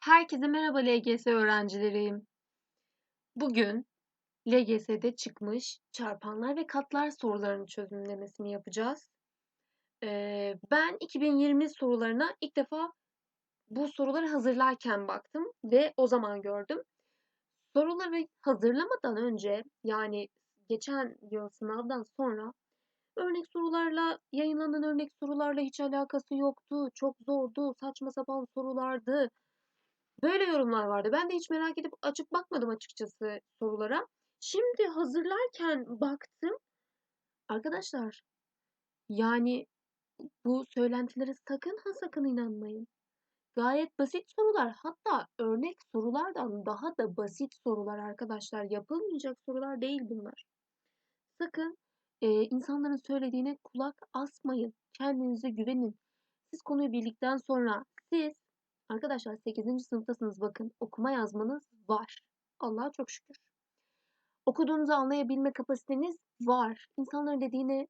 Herkese merhaba LGS öğrencileriyim. Bugün LGS'de çıkmış çarpanlar ve katlar sorularının çözümlemesini yapacağız. Ee, ben 2020 sorularına ilk defa bu soruları hazırlarken baktım ve o zaman gördüm. Soruları hazırlamadan önce yani geçen yıl sınavdan sonra örnek sorularla yayınlanan örnek sorularla hiç alakası yoktu. Çok zordu, saçma sapan sorulardı Böyle yorumlar vardı. Ben de hiç merak edip açıp bakmadım açıkçası sorulara. Şimdi hazırlarken baktım. Arkadaşlar yani bu söylentilere sakın ha sakın inanmayın. Gayet basit sorular hatta örnek sorulardan daha da basit sorular arkadaşlar. Yapılmayacak sorular değil bunlar. Sakın e, insanların söylediğine kulak asmayın. Kendinize güvenin. Siz konuyu bildikten sonra siz Arkadaşlar 8. sınıftasınız bakın. Okuma yazmanız var. Allah'a çok şükür. Okuduğunuzu anlayabilme kapasiteniz var. İnsanların dediğine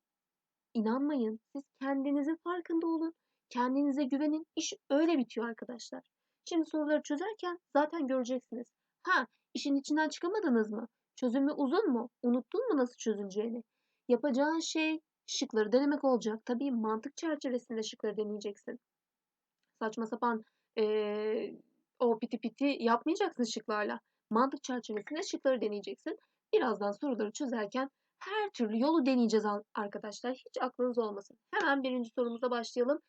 inanmayın. Siz kendinizin farkında olun. Kendinize güvenin. İş öyle bitiyor arkadaşlar. Şimdi soruları çözerken zaten göreceksiniz. Ha, işin içinden çıkamadınız mı? Çözümü uzun mu? Unuttun mu nasıl çözüleceğini? Yapacağın şey şıkları denemek olacak. Tabii mantık çerçevesinde şıkları deneyeceksin. Saçma sapan e, o piti piti yapmayacaksın şıklarla. Mantık çerçevesinde şıkları deneyeceksin. Birazdan soruları çözerken her türlü yolu deneyeceğiz arkadaşlar. Hiç aklınız olmasın. Hemen birinci sorumuza başlayalım.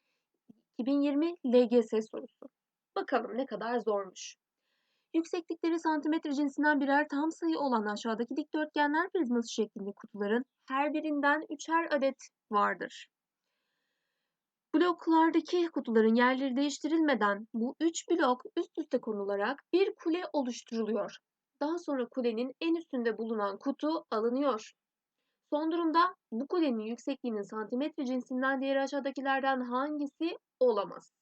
2020 LGS sorusu. Bakalım ne kadar zormuş. Yükseklikleri santimetre cinsinden birer tam sayı olan aşağıdaki dikdörtgenler prizması şeklinde kutuların her birinden üçer adet vardır. Bloklardaki kutuların yerleri değiştirilmeden bu üç blok üst üste konularak bir kule oluşturuluyor. Daha sonra kulenin en üstünde bulunan kutu alınıyor. Son durumda bu kulenin yüksekliğinin santimetre cinsinden diğer aşağıdakilerden hangisi olamaz?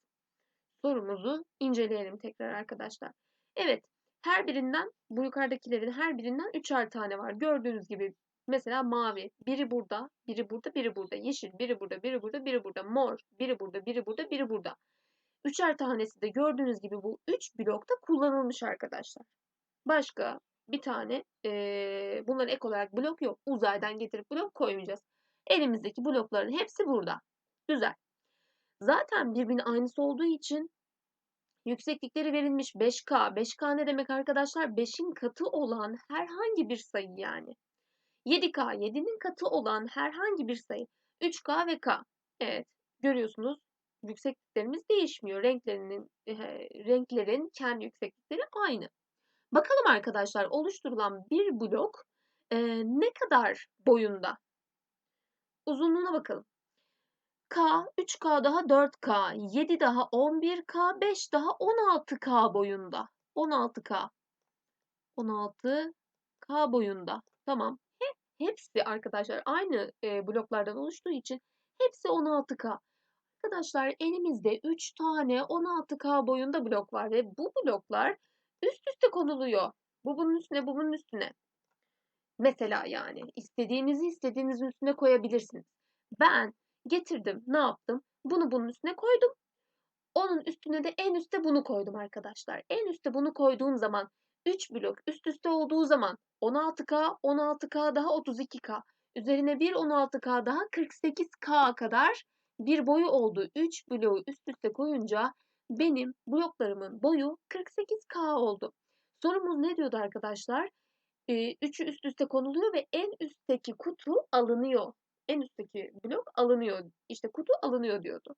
Sorumuzu inceleyelim tekrar arkadaşlar. Evet, her birinden bu yukarıdakilerin her birinden üçer tane var. Gördüğünüz gibi Mesela mavi. Biri burada, biri burada, biri burada. Yeşil, biri burada, biri burada, biri burada. Mor, biri burada, biri burada, biri burada. Üçer tanesi de gördüğünüz gibi bu üç blokta kullanılmış arkadaşlar. Başka bir tane e, bunların ek olarak blok yok. Uzaydan getirip blok koymayacağız. Elimizdeki blokların hepsi burada. Güzel. Zaten birbirinin aynısı olduğu için yükseklikleri verilmiş 5K. 5K ne demek arkadaşlar? 5'in katı olan herhangi bir sayı yani. 7K 7'nin katı olan herhangi bir sayı 3K ve K. Evet görüyorsunuz yüksekliklerimiz değişmiyor. Renklerinin e, renklerin kendi yükseklikleri aynı. Bakalım arkadaşlar oluşturulan bir blok e, ne kadar boyunda? Uzunluğuna bakalım. K, 3K daha 4K, 7 daha 11K, 5 daha 16K boyunda. 16K. 16K boyunda. Tamam hepsi arkadaşlar aynı e, bloklardan oluştuğu için hepsi 16K. Arkadaşlar elimizde 3 tane 16K boyunda blok var ve bu bloklar üst üste konuluyor. Bu bunun üstüne, bu bunun üstüne. Mesela yani istediğinizi istediğinizin üstüne koyabilirsiniz. Ben getirdim, ne yaptım? Bunu bunun üstüne koydum. Onun üstüne de en üstte bunu koydum arkadaşlar. En üstte bunu koyduğum zaman 3 blok üst üste olduğu zaman 16K, 16K daha 32K. Üzerine bir 16K daha 48K kadar bir boyu oldu. 3 bloğu üst üste koyunca benim bloklarımın boyu 48K oldu. Sorumuz ne diyordu arkadaşlar? Ee, üst üste konuluyor ve en üstteki kutu alınıyor. En üstteki blok alınıyor. İşte kutu alınıyor diyordu.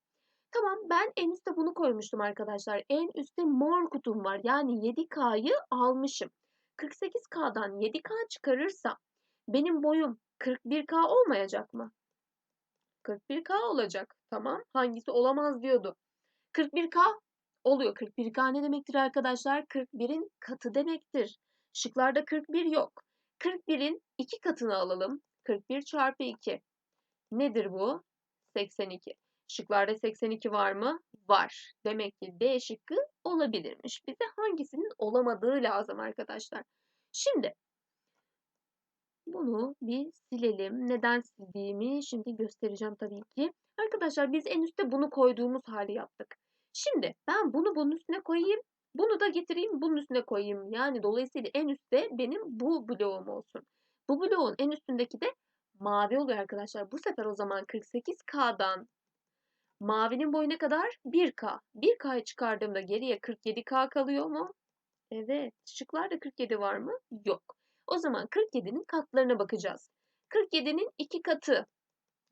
Tamam ben en üstte bunu koymuştum arkadaşlar. En üstte mor kutum var. Yani 7K'yı almışım. 48K'dan 7K çıkarırsam benim boyum 41K olmayacak mı? 41K olacak. Tamam. Hangisi olamaz diyordu. 41K oluyor. 41K ne demektir arkadaşlar? 41'in katı demektir. Şıklarda 41 yok. 41'in 2 katını alalım. 41 çarpı 2. Nedir bu? 82. Şıklarda 82 var mı? Var. Demek ki D şıkkı olabilirmiş. Bize hangisinin olamadığı lazım arkadaşlar. Şimdi bunu bir silelim. Neden sildiğimi şimdi göstereceğim tabii ki. Arkadaşlar biz en üstte bunu koyduğumuz hali yaptık. Şimdi ben bunu bunun üstüne koyayım. Bunu da getireyim bunun üstüne koyayım. Yani dolayısıyla en üstte benim bu bloğum olsun. Bu bloğun en üstündeki de mavi oluyor arkadaşlar. Bu sefer o zaman 48K'dan mavinin boyuna kadar 1K. 1K'yı çıkardığımda geriye 47K kalıyor mu? Evet. Şıklarda 47 var mı? Yok. O zaman 47'nin katlarına bakacağız. 47'nin 2 katı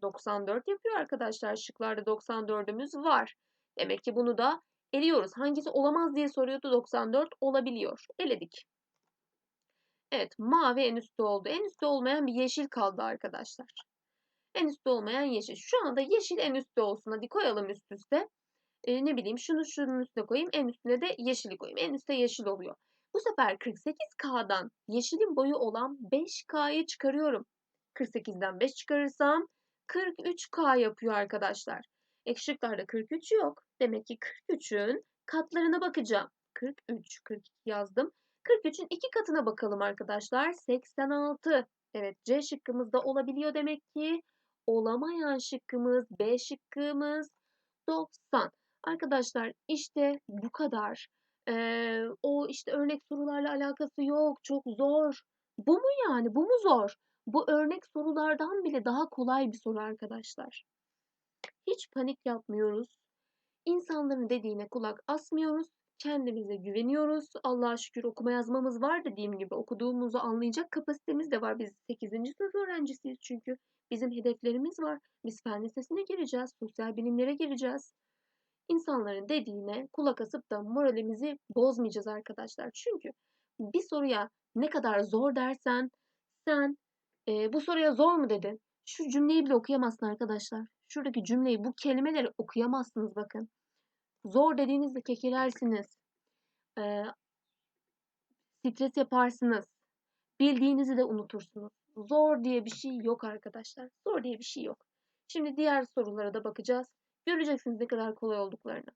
94 yapıyor arkadaşlar. Şıklarda 94'ümüz var. Demek ki bunu da eliyoruz. Hangisi olamaz diye soruyordu. 94 olabiliyor. Eledik. Evet mavi en üstte oldu. En üstte olmayan bir yeşil kaldı arkadaşlar. En üstte olmayan yeşil. Şu anda yeşil en üstte olsun. Hadi koyalım üst üste. Ee, ne bileyim şunu şunun üstüne koyayım. En üstüne de yeşili koyayım. En üstte yeşil oluyor. Bu sefer 48K'dan yeşilin boyu olan 5K'yı çıkarıyorum. 48'den 5 çıkarırsam 43K yapıyor arkadaşlar. Ekşıklarda 43 yok. Demek ki 43'ün katlarına bakacağım. 43, 42 yazdım. 43'ün iki katına bakalım arkadaşlar. 86. Evet C şıkkımızda olabiliyor demek ki. Olamayan şıkkımız B şıkkımız 90. Arkadaşlar işte bu kadar. Ee, o işte örnek sorularla alakası yok. Çok zor. Bu mu yani? Bu mu zor? Bu örnek sorulardan bile daha kolay bir soru arkadaşlar. Hiç panik yapmıyoruz. İnsanların dediğine kulak asmıyoruz. Kendimize güveniyoruz. Allah'a şükür okuma yazmamız var dediğim gibi okuduğumuzu anlayacak kapasitemiz de var. Biz 8. sınıf öğrencisiyiz çünkü. Bizim hedeflerimiz var. Biz fen lisesine gireceğiz. Sosyal bilimlere gireceğiz. İnsanların dediğine kulak asıp da moralimizi bozmayacağız arkadaşlar. Çünkü bir soruya ne kadar zor dersen sen e, bu soruya zor mu dedin? Şu cümleyi bile okuyamazsın arkadaşlar. Şuradaki cümleyi, bu kelimeleri okuyamazsınız bakın. Zor dediğinizde kekelersiniz. E, stres yaparsınız. Bildiğinizi de unutursunuz. Zor diye bir şey yok arkadaşlar. Zor diye bir şey yok. Şimdi diğer sorulara da bakacağız. Göreceksiniz ne kadar kolay olduklarını.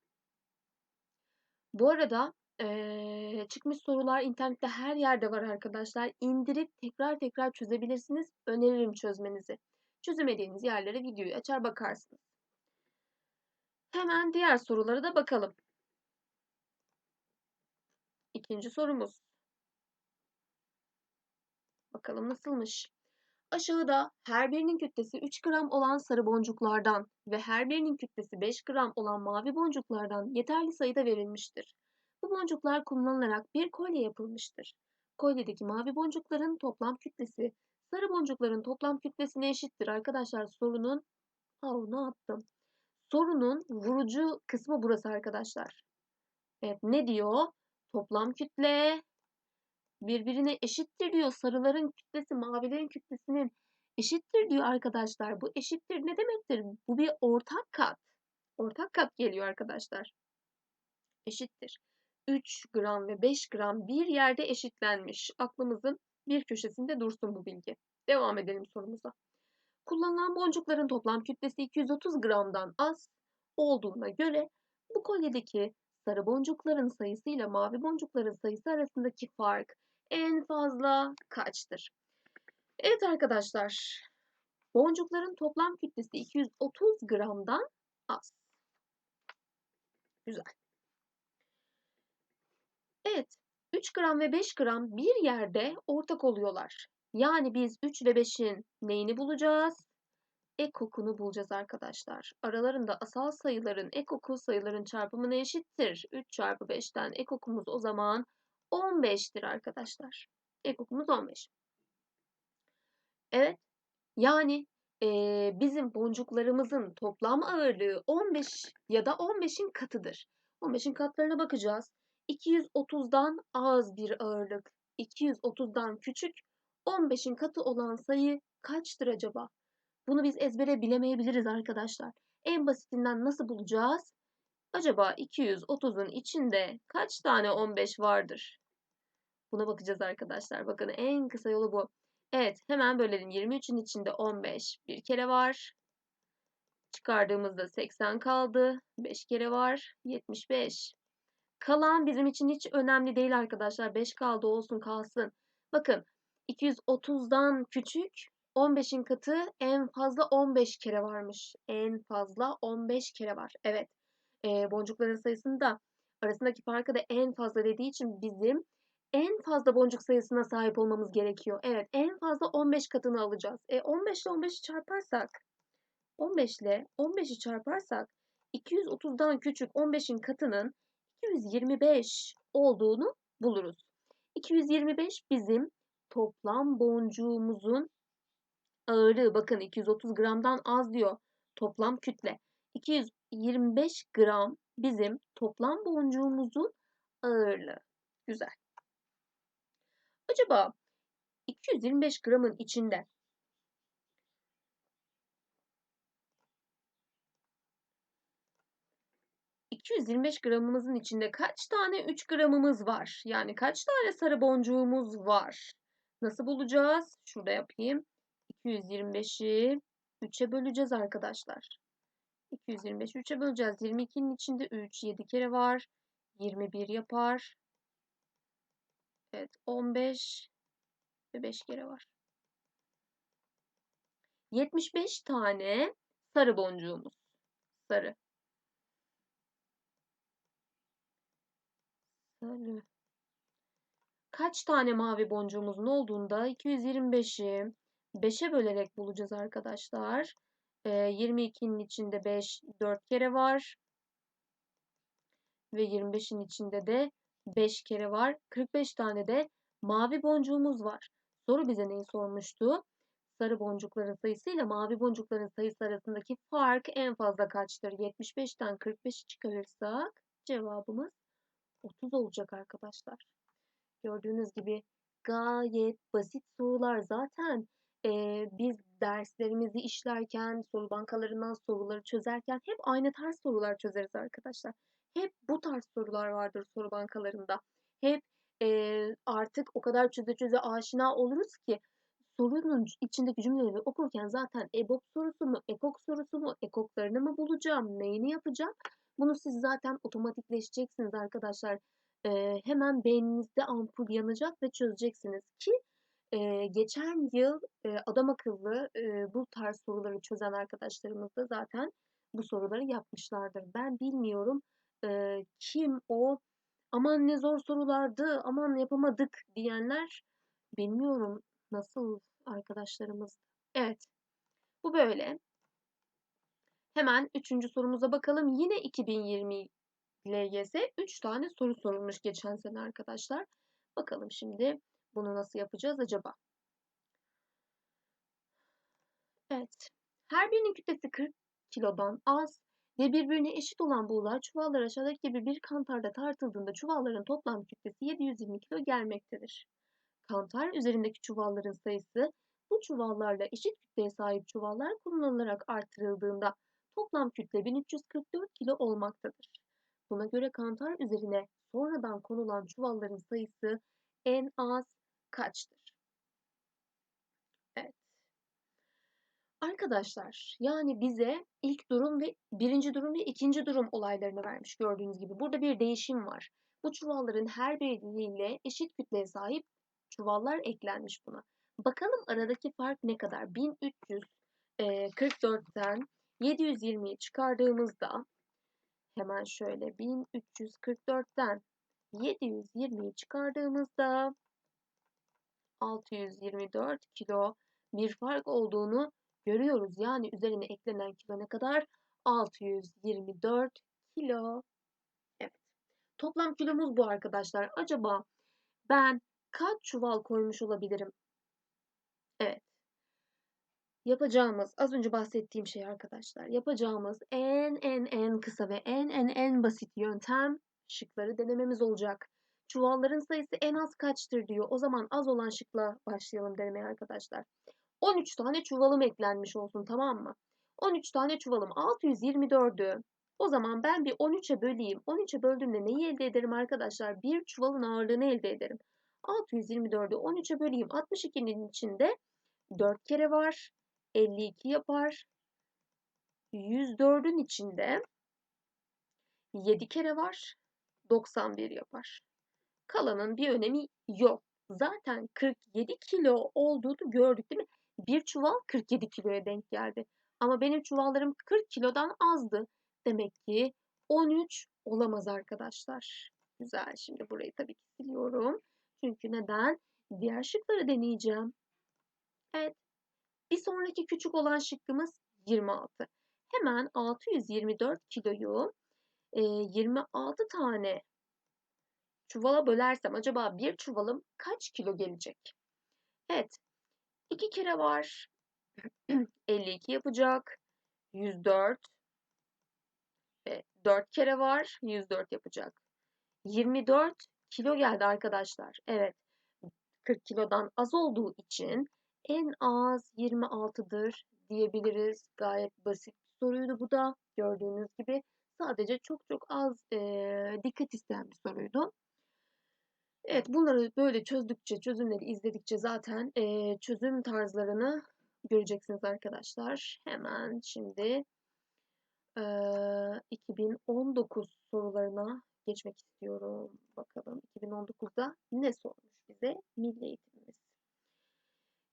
Bu arada ee, çıkmış sorular internette her yerde var arkadaşlar. İndirip tekrar tekrar çözebilirsiniz. Öneririm çözmenizi. Çözemediğiniz yerlere videoyu açar bakarsınız. Hemen diğer sorulara da bakalım. İkinci sorumuz. Bakalım nasılmış? Aşağıda her birinin kütlesi 3 gram olan sarı boncuklardan ve her birinin kütlesi 5 gram olan mavi boncuklardan yeterli sayıda verilmiştir. Bu boncuklar kullanılarak bir kolye yapılmıştır. Kolyedeki mavi boncukların toplam kütlesi sarı boncukların toplam kütlesine eşittir. Arkadaşlar sorunun ne yaptım? Sorunun vurucu kısmı burası arkadaşlar. Evet ne diyor? Toplam kütle birbirine eşittir diyor. Sarıların kütlesi mavilerin kütlesinin eşittir diyor arkadaşlar. Bu eşittir ne demektir? Bu bir ortak kat. Ortak kat geliyor arkadaşlar. Eşittir. 3 gram ve 5 gram bir yerde eşitlenmiş. Aklımızın bir köşesinde dursun bu bilgi. Devam edelim sorumuza. Kullanılan boncukların toplam kütlesi 230 gramdan az olduğuna göre bu kolyedeki sarı boncukların sayısı ile mavi boncukların sayısı arasındaki fark en fazla kaçtır? Evet arkadaşlar, boncukların toplam kütlesi 230 gramdan az. Güzel. Evet, 3 gram ve 5 gram bir yerde ortak oluyorlar. Yani biz 3 ve 5'in neyini bulacağız? Ekokunu bulacağız arkadaşlar. Aralarında asal sayıların ekoku sayıların çarpımına eşittir. 3 çarpı 5'ten ekokumuz o zaman 15'tir arkadaşlar. Ekokumuz 15. Evet. Yani e, bizim boncuklarımızın toplam ağırlığı 15 ya da 15'in katıdır. 15'in katlarına bakacağız. 230'dan az bir ağırlık, 230'dan küçük, 15'in katı olan sayı kaçtır acaba? Bunu biz ezbere bilemeyebiliriz arkadaşlar. En basitinden nasıl bulacağız? Acaba 230'un içinde kaç tane 15 vardır? Buna bakacağız arkadaşlar. Bakın en kısa yolu bu. Evet hemen bölelim. 23'ün içinde 15 bir kere var. Çıkardığımızda 80 kaldı. 5 kere var. 75. Kalan bizim için hiç önemli değil arkadaşlar. 5 kaldı olsun kalsın. Bakın 230'dan küçük 15'in katı en fazla 15 kere varmış. En fazla 15 kere var. Evet. E, boncukların sayısını da arasındaki farkı da en fazla dediği için bizim en fazla boncuk sayısına sahip olmamız gerekiyor. Evet en fazla 15 katını alacağız. E 15 ile 15'i çarparsak 15 ile 15'i çarparsak 230'dan küçük 15'in katının 225 olduğunu buluruz. 225 bizim toplam boncuğumuzun ağırlığı. Bakın 230 gramdan az diyor toplam kütle. 225 gram bizim toplam boncuğumuzun ağırlığı. Güzel. Acaba 225 gramın içinde ...225 gramımızın içinde kaç tane 3 gramımız var? Yani kaç tane sarı boncuğumuz var? Nasıl bulacağız? Şurada yapayım. 225'i 3'e böleceğiz arkadaşlar. 225'i 3'e böleceğiz. 22'nin içinde 3, 7 kere var. 21 yapar. Evet 15 ve 5 kere var. 75 tane sarı boncuğumuz. Sarı. Sarı. Kaç tane mavi boncuğumuzun olduğunda 225'i 5'e bölerek bulacağız arkadaşlar. Ee, 22'nin içinde 5 4 kere var. Ve 25'in içinde de 5 kere var. 45 tane de mavi boncuğumuz var. Soru bize neyi sormuştu? Sarı boncukların sayısı ile mavi boncukların sayısı arasındaki fark en fazla kaçtır? 75'ten 45'i çıkarırsak cevabımız 30 olacak arkadaşlar. Gördüğünüz gibi gayet basit sorular. Zaten e, biz derslerimizi işlerken, soru bankalarından soruları çözerken hep aynı tarz sorular çözeriz arkadaşlar. Hep bu tarz sorular vardır soru bankalarında. Hep e, artık o kadar çöze çöze aşina oluruz ki sorunun içindeki cümleleri okurken zaten EBOB sorusu mu, EKOK sorusu mu, EKOK'larını mı bulacağım, neyini yapacağım? Bunu siz zaten otomatikleşeceksiniz arkadaşlar. E, hemen beyninizde ampul yanacak ve çözeceksiniz ki e, geçen yıl e, adam akıllı e, bu tarz soruları çözen arkadaşlarımız da zaten bu soruları yapmışlardır. Ben bilmiyorum e, kim o aman ne zor sorulardı aman yapamadık diyenler bilmiyorum nasıl arkadaşlarımız. Evet bu böyle. Hemen üçüncü sorumuza bakalım. Yine 2020 LGS 3 tane soru sorulmuş geçen sene arkadaşlar. Bakalım şimdi bunu nasıl yapacağız acaba? Evet. Her birinin kütlesi 40 kilodan az ve birbirine eşit olan buğular çuvallar aşağıdaki gibi bir kantarda tartıldığında çuvalların toplam kütlesi 720 kilo gelmektedir. Kantar üzerindeki çuvalların sayısı bu çuvallarla eşit kütleye sahip çuvallar kullanılarak artırıldığında toplam kütle 1344 kilo olmaktadır. Buna göre kantar üzerine sonradan konulan çuvalların sayısı en az kaçtır? Evet. Arkadaşlar yani bize ilk durum ve birinci durum ve ikinci durum olaylarını vermiş gördüğünüz gibi. Burada bir değişim var. Bu çuvalların her biriyle eşit kütleye sahip çuvallar eklenmiş buna. Bakalım aradaki fark ne kadar? 1344'ten 720'yi çıkardığımızda hemen şöyle 1344'ten 720'yi çıkardığımızda 624 kilo bir fark olduğunu görüyoruz. Yani üzerine eklenen kilo ne kadar? 624 kilo. Evet. Toplam kilomuz bu arkadaşlar. Acaba ben kaç çuval koymuş olabilirim? Evet. Yapacağımız az önce bahsettiğim şey arkadaşlar. Yapacağımız en en en kısa ve en en en basit yöntem şıkları denememiz olacak. Çuvalların sayısı en az kaçtır diyor. O zaman az olan şıkla başlayalım denemeye arkadaşlar. 13 tane çuvalım eklenmiş olsun tamam mı? 13 tane çuvalım 624'ü. O zaman ben bir 13'e böleyim. 13'e böldüğümde neyi elde ederim arkadaşlar? Bir çuvalın ağırlığını elde ederim. 624'ü 13'e böleyim. 62'nin içinde 4 kere var. 52 yapar. 104'ün içinde 7 kere var. 91 yapar. Kalanın bir önemi yok. Zaten 47 kilo olduğunu gördük değil mi? Bir çuval 47 kiloya denk geldi. Ama benim çuvallarım 40 kilodan azdı. Demek ki 13 olamaz arkadaşlar. Güzel. Şimdi burayı tabii ki siliyorum. Çünkü neden? Diğer şıkları deneyeceğim. Evet. Bir sonraki küçük olan şıkkımız 26. Hemen 624 kiloyu e, 26 tane çuvala bölersem acaba bir çuvalım kaç kilo gelecek? Evet. 2 kere var. 52 yapacak. 104 ve 4 kere var. 104 yapacak. 24 kilo geldi arkadaşlar. Evet. 40 kilodan az olduğu için en az 26'dır diyebiliriz. Gayet basit bir soruydu bu da. Gördüğünüz gibi sadece çok çok az e, dikkat isteyen bir soruydu. Evet bunları böyle çözdükçe, çözümleri izledikçe zaten e, çözüm tarzlarını göreceksiniz arkadaşlar. Hemen şimdi e, 2019 sorularına geçmek istiyorum. Bakalım 2019'da ne sormuş bize Milli Eğitimimiz.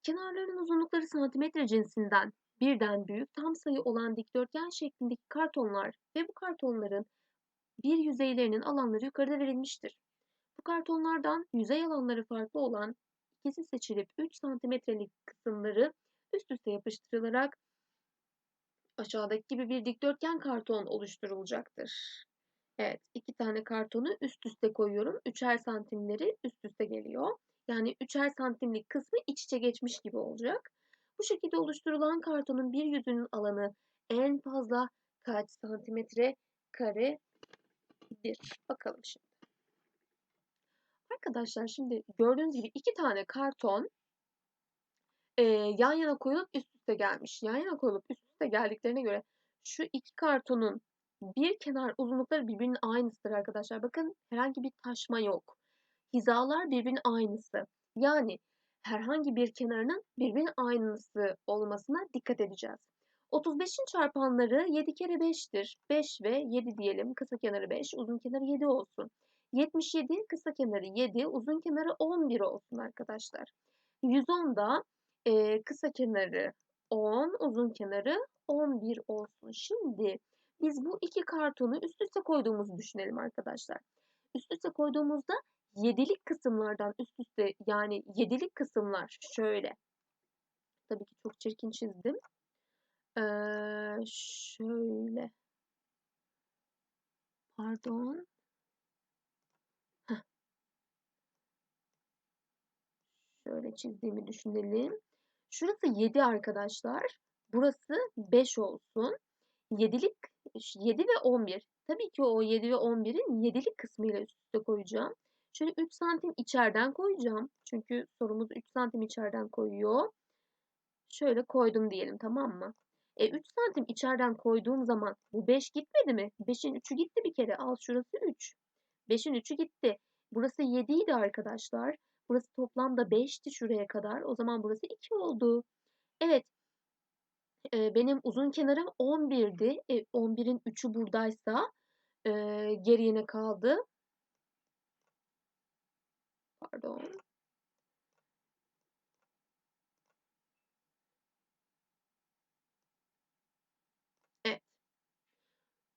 Kenarlarının uzunlukları santimetre cinsinden birden büyük tam sayı olan dikdörtgen şeklindeki kartonlar ve bu kartonların bir yüzeylerinin alanları yukarıda verilmiştir. Bu kartonlardan yüzey alanları farklı olan ikisi seçilip 3 santimetrelik kısımları üst üste yapıştırılarak aşağıdaki gibi bir dikdörtgen karton oluşturulacaktır. Evet, iki tane kartonu üst üste koyuyorum. Üçer santimleri üst üste geliyor. Yani üçer santimlik kısmı iç içe geçmiş gibi olacak. Bu şekilde oluşturulan kartonun bir yüzünün alanı en fazla kaç santimetre karedir? Bakalım şimdi. Arkadaşlar şimdi gördüğünüz gibi iki tane karton e, yan yana koyulup üst üste gelmiş. Yan yana koyulup üst üste geldiklerine göre şu iki kartonun bir kenar uzunlukları birbirinin aynısıdır arkadaşlar. Bakın herhangi bir taşma yok. Hizalar birbirinin aynısı. Yani herhangi bir kenarının birbirinin aynısı olmasına dikkat edeceğiz. 35'in çarpanları 7 kere 5'tir. 5 ve 7 diyelim. Kısa kenarı 5, uzun kenarı 7 olsun. 77 kısa kenarı 7, uzun kenarı 11 olsun arkadaşlar. 110 da e, kısa kenarı 10, uzun kenarı 11 olsun. Şimdi biz bu iki kartonu üst üste koyduğumuzu düşünelim arkadaşlar. Üst üste koyduğumuzda yedilik kısımlardan üst üste yani yedilik kısımlar şöyle. Tabii ki çok çirkin çizdim. Ee, şöyle. Pardon. Şöyle çizdiğimi düşünelim. Şurası 7 arkadaşlar. Burası 5 olsun. 7'lik 7 ve 11. Tabii ki o 7 ve 11'in 7'lik kısmıyla üst üste koyacağım. Şöyle 3 santim içeriden koyacağım. Çünkü sorumuz 3 santim içeriden koyuyor. Şöyle koydum diyelim tamam mı? E 3 santim içeriden koyduğum zaman bu 5 gitmedi mi? 5'in 3'ü gitti bir kere. Al şurası 3. 5'in 3'ü gitti. Burası 7 idi arkadaşlar. Burası toplamda 5'ti şuraya kadar. O zaman burası 2 oldu. Evet e, benim uzun kenarım 11'di. E, 11'in 3'ü buradaysa e, geriye ne kaldı? Pardon. Evet.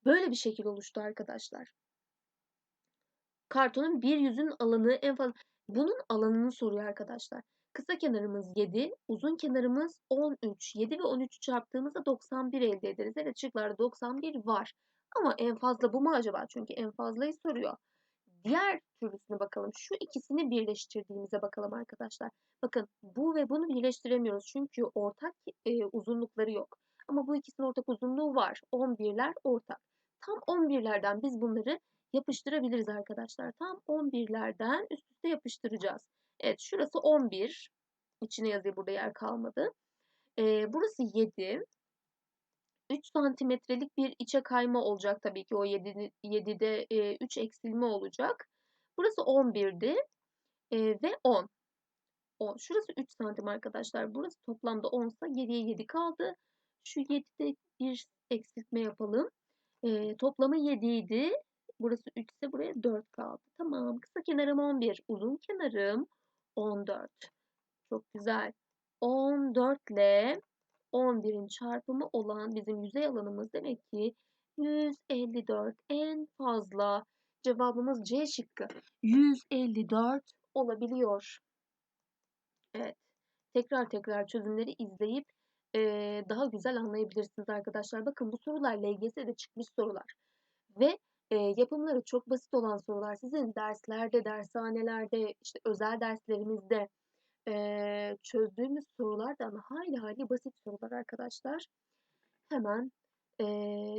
Böyle bir şekil oluştu arkadaşlar. Kartonun bir yüzün alanı en fazla bunun alanını soruyor arkadaşlar. Kısa kenarımız 7, uzun kenarımız 13. 7 ve 13'ü çarptığımızda 91 elde ederiz. Evet şıklarda 91 var. Ama en fazla bu mu acaba? Çünkü en fazlayı soruyor. Diğer türlüsüne bakalım. Şu ikisini birleştirdiğimize bakalım arkadaşlar. Bakın bu ve bunu birleştiremiyoruz. Çünkü ortak e, uzunlukları yok. Ama bu ikisinin ortak uzunluğu var. 11'ler ortak. Tam 11'lerden biz bunları yapıştırabiliriz arkadaşlar. Tam 11'lerden üst üste yapıştıracağız. Evet şurası 11. İçine yazıyor burada yer kalmadı. Ee, burası 7. 3 santimetrelik bir içe kayma olacak tabii ki o 7, 7'de e, 3 eksilme olacak. Burası 11'di e, ve 10. 10. Şurası 3 santim arkadaşlar. Burası toplamda 10 ise geriye 7 kaldı. Şu 7'de bir eksiltme yapalım. E, toplamı 7 idi. Burası 3 ise buraya 4 kaldı. Tamam. Kısa kenarım 11. Uzun kenarım 14. Çok güzel. 14 ile 11'in çarpımı olan bizim yüzey alanımız demek ki 154 en fazla cevabımız C şıkkı 154 olabiliyor. Evet. Tekrar tekrar çözümleri izleyip e, daha güzel anlayabilirsiniz arkadaşlar. Bakın bu sorular LGS'de çıkmış sorular. Ve e, yapımları çok basit olan sorular. Sizin derslerde, dershanelerde, işte özel derslerimizde e, çözdüğümüz sorular da ama hayli hayli basit sorular arkadaşlar. Hemen e,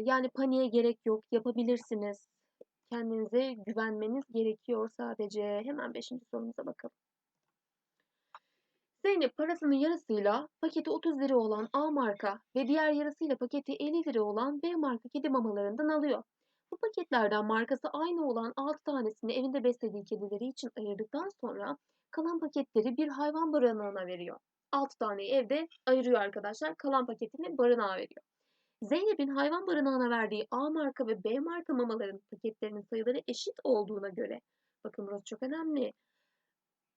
yani paniğe gerek yok. Yapabilirsiniz. Kendinize güvenmeniz gerekiyor sadece. Hemen 5. sorumuza bakalım. Zeynep parasının yarısıyla paketi 30 lira olan A marka ve diğer yarısıyla paketi 50 lira olan B marka kedi mamalarından alıyor. Bu paketlerden markası aynı olan 6 tanesini evinde beslediği kedileri için ayırdıktan sonra kalan paketleri bir hayvan barınağına veriyor. 6 taneyi evde ayırıyor arkadaşlar. Kalan paketini barınağa veriyor. Zeynep'in hayvan barınağına verdiği A marka ve B marka mamaların paketlerinin sayıları eşit olduğuna göre bakın burası çok önemli.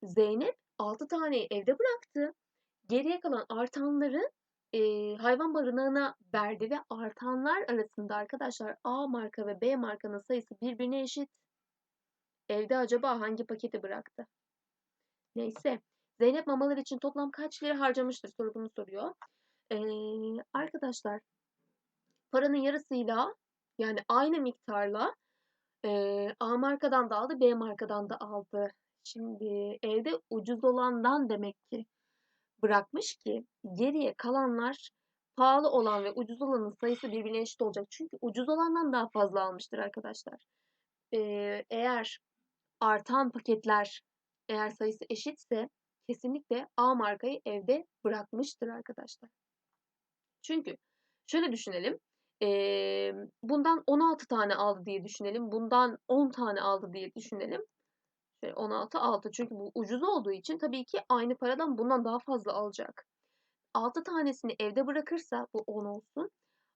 Zeynep 6 taneyi evde bıraktı. Geriye kalan artanları e, hayvan barınağına verdi ve artanlar arasında arkadaşlar A marka ve B markanın sayısı birbirine eşit. Evde acaba hangi paketi bıraktı? Neyse. Zeynep mamalar için toplam kaç lira harcamıştır soru bunu soruyor. Ee, arkadaşlar paranın yarısıyla yani aynı miktarla e, A markadan da aldı B markadan da aldı. Şimdi evde ucuz olandan demek ki bırakmış ki geriye kalanlar pahalı olan ve ucuz olanın sayısı birbirine eşit olacak. Çünkü ucuz olandan daha fazla almıştır arkadaşlar. Ee, eğer artan paketler eğer sayısı eşitse kesinlikle A markayı evde bırakmıştır arkadaşlar. Çünkü şöyle düşünelim. Ee, bundan 16 tane aldı diye düşünelim. Bundan 10 tane aldı diye düşünelim. Şöyle 16 6 çünkü bu ucuz olduğu için tabii ki aynı paradan bundan daha fazla alacak. 6 tanesini evde bırakırsa bu 10 olsun.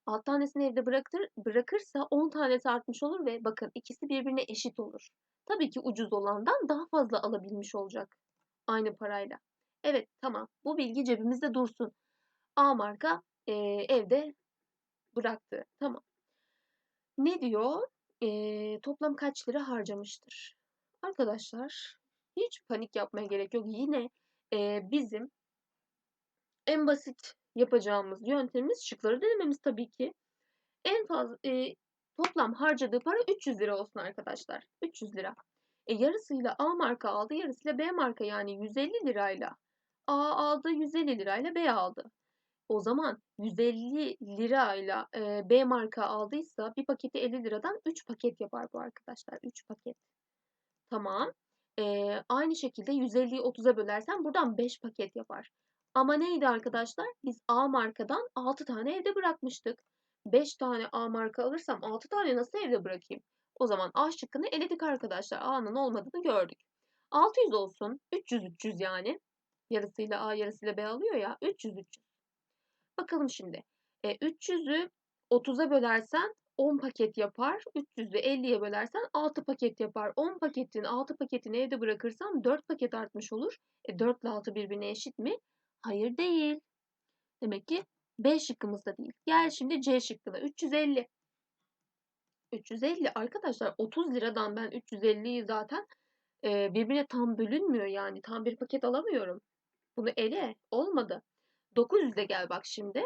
6 tanesini evde bırakır, bırakırsa 10 tanesi artmış olur ve bakın ikisi birbirine eşit olur. Tabii ki ucuz olandan daha fazla alabilmiş olacak aynı parayla. Evet tamam bu bilgi cebimizde dursun. A marka e, evde bıraktı. Tamam. Ne diyor? E, toplam kaç lira harcamıştır? Arkadaşlar hiç panik yapmaya gerek yok. Yine e, bizim en basit yapacağımız yöntemimiz şıkları denememiz tabii ki. En fazla e, toplam harcadığı para 300 lira olsun arkadaşlar. 300 lira. E, yarısıyla A marka aldı, yarısıyla B marka yani 150 lirayla A aldı, 150 lirayla B aldı. O zaman 150 lirayla e, B marka aldıysa bir paketi 50 liradan 3 paket yapar bu arkadaşlar. 3 paket. Tamam. Ee, aynı şekilde 150'yi 30'a bölersen buradan 5 paket yapar. Ama neydi arkadaşlar? Biz A markadan 6 tane evde bırakmıştık. 5 tane A marka alırsam 6 tane nasıl evde bırakayım? O zaman A şıkkını eledik arkadaşlar. A'nın olmadığını gördük. 600 olsun. 300 300 yani. Yarısıyla A yarısıyla B alıyor ya. 300 300. Bakalım şimdi. E, 300'ü 30'a bölersen 10 paket yapar. 300'ü 50'ye bölersen 6 paket yapar. 10 paketin 6 paketini evde bırakırsam 4 paket artmış olur. E 4 ile 6 birbirine eşit mi? Hayır değil. Demek ki B şıkkımız da değil. Gel şimdi C şıkkına. 350. 350 arkadaşlar 30 liradan ben 350'yi zaten e, birbirine tam bölünmüyor yani. Tam bir paket alamıyorum. Bunu ele olmadı. 900'e gel bak şimdi.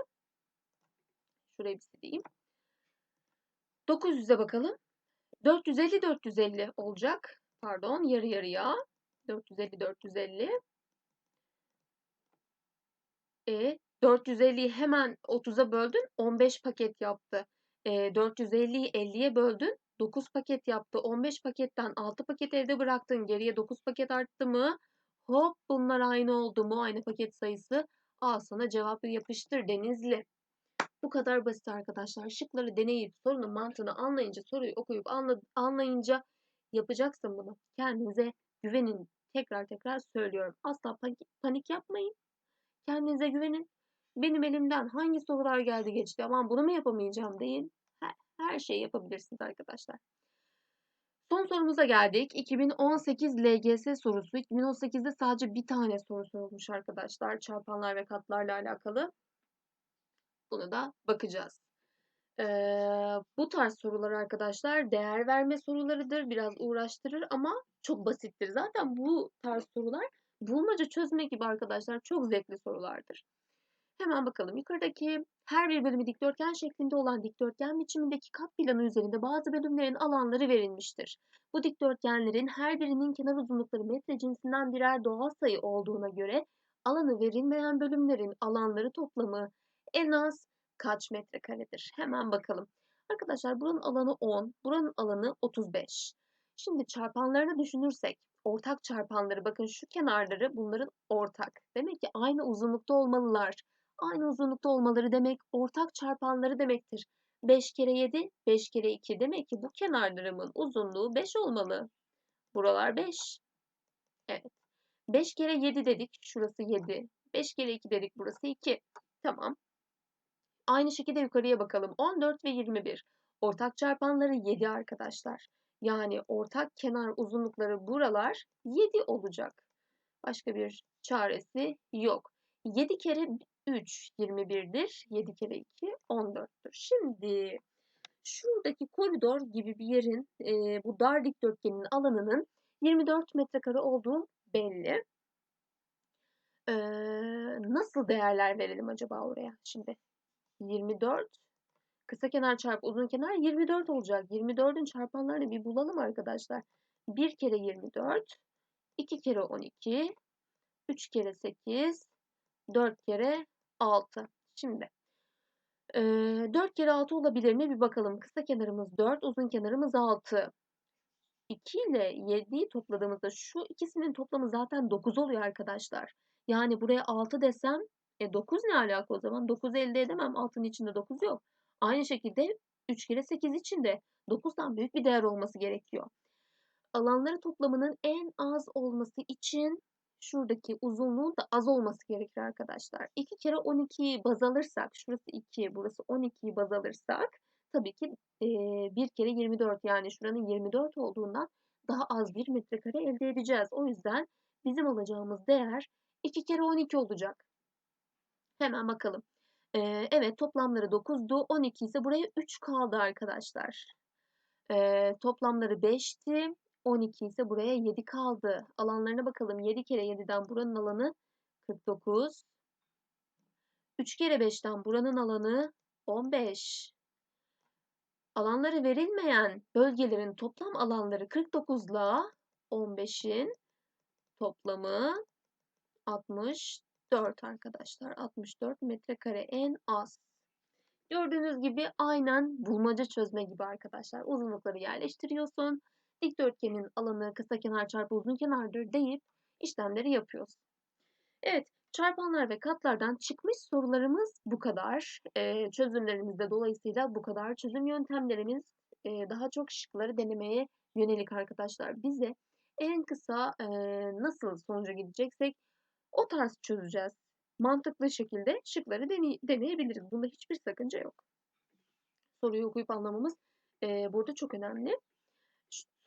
Şurayı bir sileyim. 900'e bakalım. 450 450 olacak. Pardon yarı yarıya. 450 450. E 450'yi hemen 30'a böldün 15 paket yaptı. E, 450'yi 50'ye böldün 9 paket yaptı. 15 paketten 6 paket evde bıraktın. Geriye 9 paket arttı mı? Hop bunlar aynı oldu mu? Aynı paket sayısı. Al sana cevabı yapıştır Denizli. Bu kadar basit arkadaşlar. Şıkları deneyip sorunun mantığını anlayınca, soruyu okuyup anla, anlayınca yapacaksın bunu. Kendinize güvenin. Tekrar tekrar söylüyorum. Asla panik, yapmayın. Kendinize güvenin. Benim elimden hangi sorular geldi geçti aman bunu mu yapamayacağım değil. Her, her şeyi yapabilirsiniz arkadaşlar. Son sorumuza geldik. 2018 LGS sorusu. 2018'de sadece bir tane soru sorulmuş arkadaşlar. Çarpanlar ve katlarla alakalı. Bunu da bakacağız. Eee, bu tarz sorular arkadaşlar değer verme sorularıdır. Biraz uğraştırır ama çok basittir. Zaten bu tarz sorular bulmaca çözme gibi arkadaşlar çok zevkli sorulardır. Hemen bakalım yukarıdaki her bir bölümü dikdörtgen şeklinde olan dikdörtgen biçimindeki kat planı üzerinde bazı bölümlerin alanları verilmiştir. Bu dikdörtgenlerin her birinin kenar uzunlukları metre cinsinden birer doğal sayı olduğuna göre alanı verilmeyen bölümlerin alanları toplamı en az kaç metrekaredir? Hemen bakalım. Arkadaşlar buranın alanı 10, buranın alanı 35. Şimdi çarpanlarını düşünürsek, ortak çarpanları bakın şu kenarları bunların ortak. Demek ki aynı uzunlukta olmalılar. Aynı uzunlukta olmaları demek ortak çarpanları demektir. 5 kere 7, 5 kere 2. Demek ki bu kenarlarımın uzunluğu 5 olmalı. Buralar 5. Evet. 5 kere 7 dedik. Şurası 7. 5 kere 2 dedik. Burası 2. Tamam. Aynı şekilde yukarıya bakalım. 14 ve 21. Ortak çarpanları 7 arkadaşlar. Yani ortak kenar uzunlukları buralar 7 olacak. Başka bir çaresi yok. 7 kere 3 21'dir. 7 kere 2 14'tür. Şimdi şuradaki koridor gibi bir yerin e, bu dar dikdörtgenin alanının 24 metrekare olduğu belli. Ee, nasıl değerler verelim acaba oraya şimdi? 24 kısa kenar çarpı uzun kenar 24 olacak. 24'ün çarpanlarını bir bulalım arkadaşlar. 1 kere 24, 2 kere 12, 3 kere 8, 4 kere 6. Şimdi 4 kere 6 olabilir mi? Bir bakalım. Kısa kenarımız 4, uzun kenarımız 6. 2 ile 7'yi topladığımızda şu ikisinin toplamı zaten 9 oluyor arkadaşlar. Yani buraya 6 desem e 9 ne alaka o zaman? 9 elde edemem. 6'nın içinde 9 yok. Aynı şekilde 3 kere 8 için de 9'dan büyük bir değer olması gerekiyor. Alanları toplamının en az olması için şuradaki uzunluğun da az olması gerekir arkadaşlar. 2 kere 12'yi baz alırsak, şurası 2, burası 12'yi baz alırsak tabii ki e, 1 kere 24 yani şuranın 24 olduğundan daha az bir metrekare elde edeceğiz. O yüzden bizim alacağımız değer 2 kere 12 olacak. Hemen bakalım. Ee, evet toplamları 9'du. 12 ise buraya 3 kaldı arkadaşlar. Ee, toplamları 5'ti. 12 ise buraya 7 kaldı. Alanlarına bakalım. 7 kere 7'den buranın alanı 49. 3 kere 5'ten buranın alanı 15. Alanları verilmeyen bölgelerin toplam alanları 49 ile 15'in toplamı 64 arkadaşlar. 64 metrekare en az. Gördüğünüz gibi aynen bulmaca çözme gibi arkadaşlar. Uzunlukları yerleştiriyorsun. Dikdörtgenin alanı kısa kenar çarpı uzun kenardır deyip işlemleri yapıyorsun. Evet, çarpanlar ve katlardan çıkmış sorularımız bu kadar. Ee, çözümlerimiz de dolayısıyla bu kadar. Çözüm yöntemlerimiz e, daha çok şıkları denemeye yönelik arkadaşlar. Bize en kısa e, nasıl sonuca gideceksek o tarz çözeceğiz. Mantıklı şekilde şıkları deney deneyebiliriz. Bunda hiçbir sakınca yok. Soruyu okuyup anlamamız e, burada çok önemli.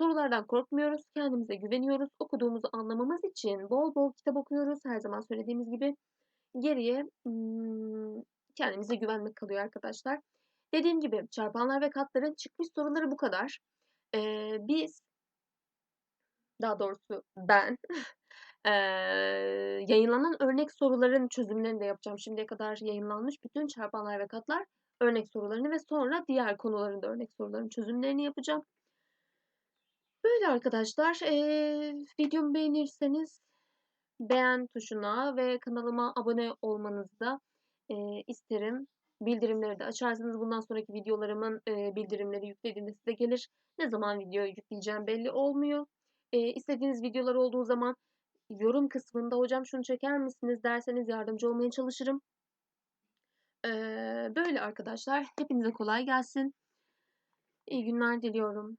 Sorulardan korkmuyoruz, kendimize güveniyoruz. Okuduğumuzu anlamamız için bol bol kitap okuyoruz. Her zaman söylediğimiz gibi geriye kendimize güvenmek kalıyor arkadaşlar. Dediğim gibi çarpanlar ve katların çıkmış soruları bu kadar. Ee, biz daha doğrusu ben e, yayınlanan örnek soruların çözümlerini de yapacağım. Şimdiye kadar yayınlanmış bütün çarpanlar ve katlar örnek sorularını ve sonra diğer konuların da örnek soruların çözümlerini yapacağım. Böyle arkadaşlar. E, videomu beğenirseniz beğen tuşuna ve kanalıma abone olmanızı da e, isterim. Bildirimleri de açarsanız bundan sonraki videolarımın e, bildirimleri yüklediğinde size gelir. Ne zaman video yükleyeceğim belli olmuyor. E, istediğiniz videolar olduğu zaman yorum kısmında hocam şunu çeker misiniz derseniz yardımcı olmaya çalışırım. E, böyle arkadaşlar. Hepinize kolay gelsin. İyi günler diliyorum.